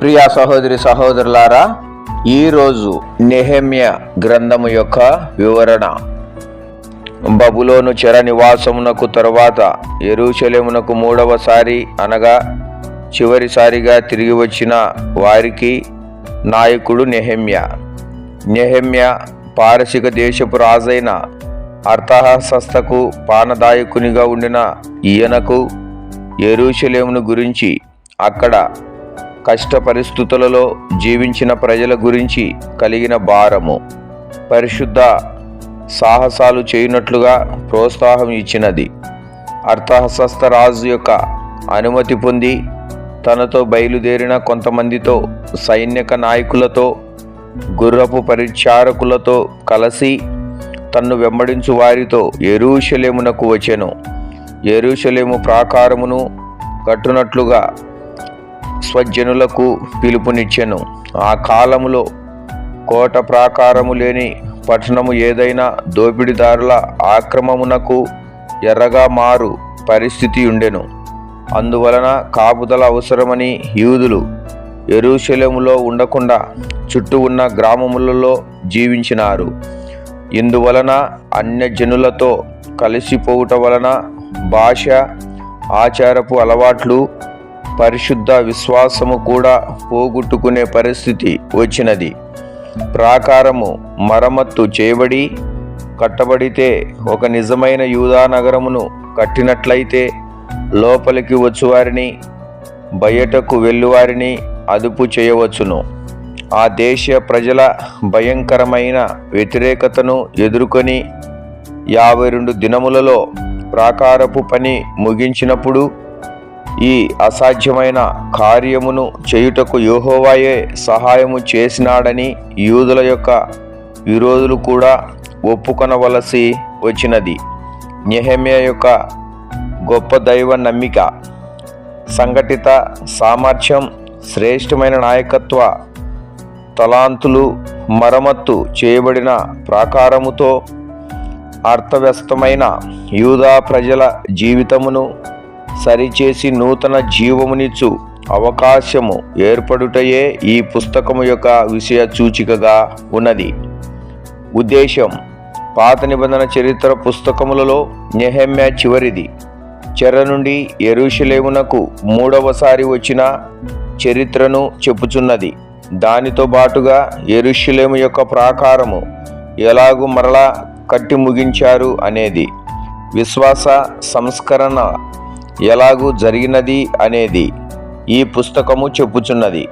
ప్రియా సహోదరి సహోదరులారా ఈరోజు నెహమ్య గ్రంథము యొక్క వివరణ. బబులోను చెర నివాసమునకు తరువాత ఎరుచలేమునకు మూడవసారి అనగా చివరిసారిగా తిరిగి వచ్చిన వారికి నాయకుడు నెహమ్య. నెహమ్య పారసిక దేశపు రాజైన అర్థహసస్తకు పానదాయకునిగా ఉండిన ఈయనకు ఎరుషలేమును గురించి అక్కడ కష్ట పరిస్థితులలో జీవించిన ప్రజల గురించి కలిగిన భారము. పరిశుద్ధ సాహసాలు చేయనట్లుగా ప్రోత్సాహం ఇచ్చినది. అర్థహస్త రాజు యొక్క అనుమతి పొంది తనతో బయలుదేరిన కొంతమందితో సైనిక నాయకులతో గుర్రపు పరిచారకులతో కలిసి తన్ను వెంబడించు వారితో ఎరుషలేమునకు వచ్చెను. ఎరుషలేము ప్రాకారమును కట్టునట్లుగా స్వజనులకు పిలుపునిచ్చెను. ఆ కాలములో కోట ప్రాకారము లేని పట్టణము ఏదైనా దోపిడిదారుల ఆక్రమమునకు ఎర్రగా మారు పరిస్థితి ఉండెను. అందువలన కాపుదల అవసరమని యూదులు ఎరుషలేములో ఉండకుండా చుట్టూ ఉన్న గ్రామములలో జీవించినారు. ఇందువలన అన్యజనులతో కలిసిపోవుట వలన భాష ఆచారపు అలవాట్లు పరిశుద్ధ విశ్వాసము కూడా పోగొట్టుకునే పరిస్థితి వచ్చినది. ప్రాకారము మరమ్మత్తు చేయబడి కట్టబడితే ఒక నిజమైన యూదా నగరమును కట్టినట్లయితే లోపలికి వచ్చువారిని బయటకు వెళ్ళువారిని అదుపు చేయవచ్చును. ఆ దేశ ప్రజల భయంకరమైన వ్యతిరేకతను ఎదుర్కొని యాభై రెండు దినములలో ప్రాకారపు పని ముగించినప్పుడు ఈ అసాధ్యమైన కార్యమును చేయుటకు యోహోవాయే సహాయము చేసినాడని యూదుల యొక్క విరోధులు కూడా ఒప్పుకొనవలసి వచ్చినది. నెహమ్య యొక్క గొప్ప దైవ నమ్మిక సంఘటిత సామర్థ్యం శ్రేష్టమైన నాయకత్వ తలాంతులు మరమ్మత్తు చేయబడిన ప్రాకారముతో అర్థవ్యస్తమైన యూదా ప్రజల జీవితమును సరిచేసి నూతన జీవమునిచ్చు అవకాశము ఏర్పడుటయే ఈ పుస్తకము యొక్క విషయ సూచికగా ఉన్నది. ఉద్దేశం పాత నిబంధన చరిత్ర పుస్తకములలో నెహమ్య చివరిది. చెర నుండి ఎరుషలేమునకు మూడవసారి వచ్చిన చరిత్రను చెప్పుచున్నది. దానితో బాటుగా ఎరుషులేము యొక్క ప్రాకారము ఎలాగూ మరలా కట్టి ముగించారు అనేది. విశ్వాస సంస్కరణ ఎలాగూ జరిగినది అనేది ఈ పుస్తకము చెప్పుచున్నది.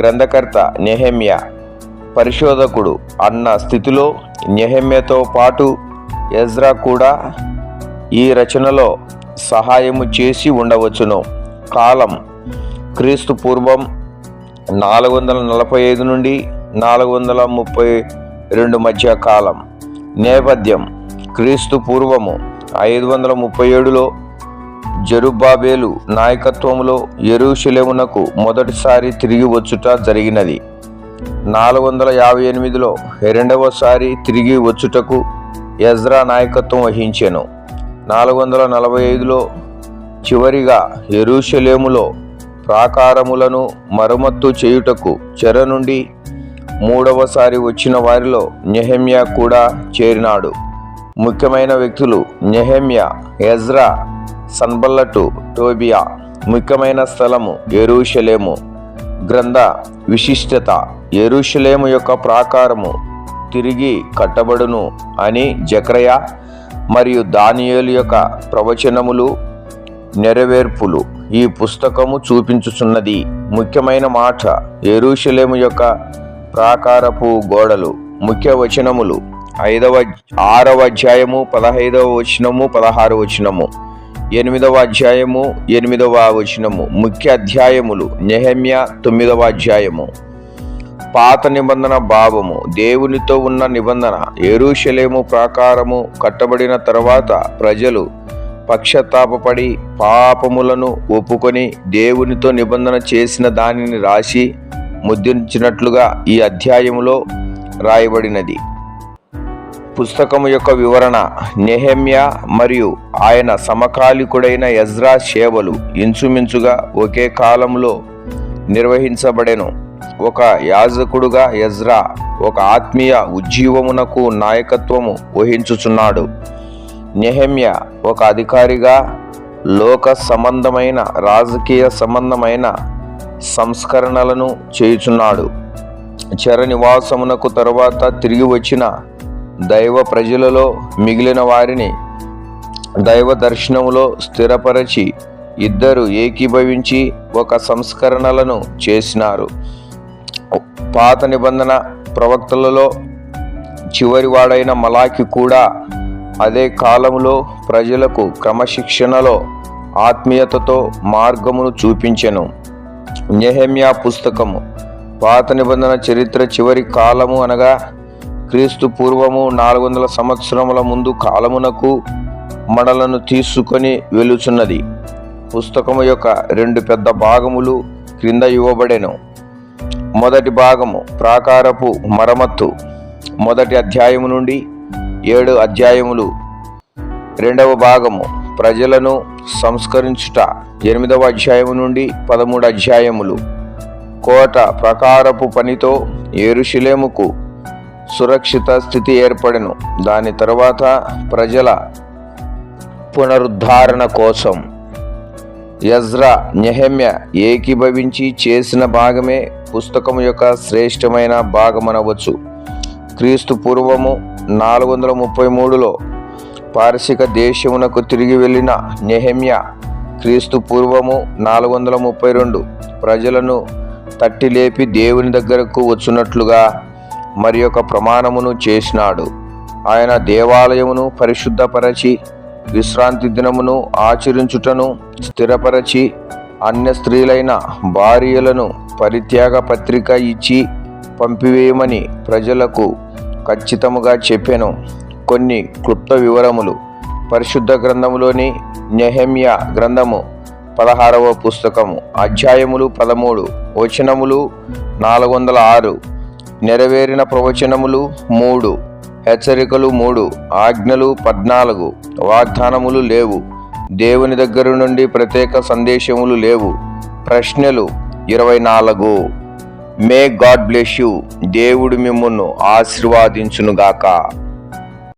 గ్రంథకర్త నెహమ్య పరిశోధకుడు అన్న స్థితిలో నెహమ్యతో పాటు ఎజ్రా కూడా ఈ రచనలో సహాయము చేసి ఉండవచ్చును. కాలం క్రీస్తు పూర్వం నాలుగు వందల నలభై ఐదు నుండి నాలుగు వందల ముప్పై రెండు మధ్య కాలం. నేపథ్యం క్రీస్తు పూర్వము ఐదు వందల ముప్పై ఏడులో జరుబాబేలు నాయకత్వములో ఎరుషలేమునకు మొదటిసారి తిరిగి వచ్చుట జరిగినది. నాలుగు వందల యాభై ఎనిమిదిలో రెండవసారి తిరిగి వచ్చుటకు ఎజ్రా నాయకత్వం వహించెను. నాలుగు వందల నలభై ఐదులో చివరిగా ఎరుషలేములో ప్రాకారములను మరమ్మత్తు చేయుటకు చెర నుండి మూడవసారి వచ్చిన వారిలో నెహమ్య కూడా చేరినాడు. ముఖ్యమైన వ్యక్తులు నెహమ్య ఎజ్రా సన్బల్లటు టోబియా ముఖ్యమైన స్థలము ఎరుషలేము. గ్రంథ విశిష్టత ఎరుషలేము యొక్క ప్రాకారము తిరిగి కట్టబడును అని జక్రయ మరియు దానియేలు యొక్క ప్రవచనములు నెరవేర్పులు ఈ పుస్తకము చూపించుచున్నది. ముఖ్యమైన మాట ఎరుషలేము యొక్క ప్రాకారపు గోడలు ముఖ్య వచనములు ఐదవ ఆరవ అధ్యాయము పదహైదవ వచనము పదహారు వచనము. ఎనిమిదవ అధ్యాయము ఎనిమిదవ వచనము ముఖ్య అధ్యాయములు నెహమ్య తొమ్మిదవ అధ్యాయము. పాత నిబంధన భావము దేవునితో ఉన్న నిబంధన ఎరుషలేము ప్రాకారము కట్టబడిన తర్వాత ప్రజలు పక్షతాపపడి పాపములను ఒప్పుకొని దేవునితో నిబంధన చేసిన దానిని రాసి ముద్రించినట్లుగా ఈ అధ్యాయములో రాయబడినది. పుస్తకము యొక్క వివరణ నెహెమ్య మరియు ఆయన సమకాలికుడైన ఎజ్రా సేవలు ఇంచుమించుగా ఒకే కాలంలో నిర్వహించబడెను. ఒక యాజకుడుగా ఎజ్రా ఒక ఆత్మీయ ఉజ్జీవమునకు నాయకత్వము వహించుచున్నాడు. నెహెమ్య ఒక అధికారిగా లోక సంబంధమైన రాజకీయ సంబంధమైన సంస్కరణలను చేయుచున్నాడు. చెర నివాసమునకు తరువాత తిరిగి వచ్చిన దైవ ప్రజలలో మిగిలిన వారిని దైవ దర్శనములో స్థిరపరచి ఇద్దరు ఏకీభవించి ఒక సంస్కరణలను చేసినారు. పాత నిబంధన ప్రవక్తలలో చివరివాడైన మలాకి కూడా అదే కాలంలో ప్రజలకు క్రమశిక్షణలో ఆత్మీయతతో మార్గమును చూపించెను. నెహమ్యా పుస్తకము. పాత నిబంధన చరిత్ర చివరి కాలము అనగా క్రీస్తు పూర్వము నాలుగు వందల సంవత్సరముల ముందు కాలమునకు మడలను తీసుకొని వెలుచున్నది. పుస్తకము యొక్క రెండు పెద్ద భాగములు క్రింద ఇవ్వబడెను. మొదటి భాగము ప్రాకారపు మరమ్మత్తు. మొదటి అధ్యాయము నుండి ఏడు అధ్యాయములు. రెండవ భాగము ప్రజలను సంస్కరించుట. ఎనిమిదవ అధ్యాయము నుండి పదమూడు అధ్యాయములు. కోట ప్రకారపు పనితో ఏరుశిలేముకు సురక్షిత స్థితి ఏర్పడెను. దాని తరువాత ప్రజల పునరుద్ధారణ కోసం యజ్రా నెహమ్య ఏకీభవించి చేసిన భాగమే పుస్తకం యొక్క శ్రేష్టమైన భాగమనవచ్చు. క్రీస్తు పూర్వము నాలుగు వందల ముప్పై మూడులో పార్శిక దేశమునకు తిరిగి వెళ్ళిన నెహమ్య క్రీస్తు పూర్వము నాలుగు వందల ముప్పై రెండు ప్రజలను తట్టి లేపి దేవుని దగ్గరకు వచ్చినట్లుగా మరి యొక్క ప్రమాణమును చేసినాడు. ఆయన దేవాలయమును పరిశుద్ధపరచి విశ్రాంతి దినమును ఆచరించుటను స్థిరపరచి అన్య స్త్రీలైన భార్యలను పరిత్యాగ పత్రిక ఇచ్చి పంపివేయమని ప్రజలకు ఖచ్చితముగా చెప్పాను. కొన్ని క్లుప్త వివరములు. పరిశుద్ధ గ్రంథములోని నెహమ్య గ్రంథము పదహారవ పుస్తకము అధ్యాయములు పదమూడు వచనములు నాలుగు వందల ఆరు నెరవేరిన ప్రవచనములు మూడు హెచ్చరికలు మూడు ఆజ్ఞలు పద్నాలుగు వాగ్దానములు లేవు. దేవుని దగ్గర నుండి ప్రత్యేక సందేశములు లేవు. ప్రశ్నలు ఇరవై నాలుగు. May God bless you. దేవుడు మిమ్మును ఆశీర్వాదించునుగాక.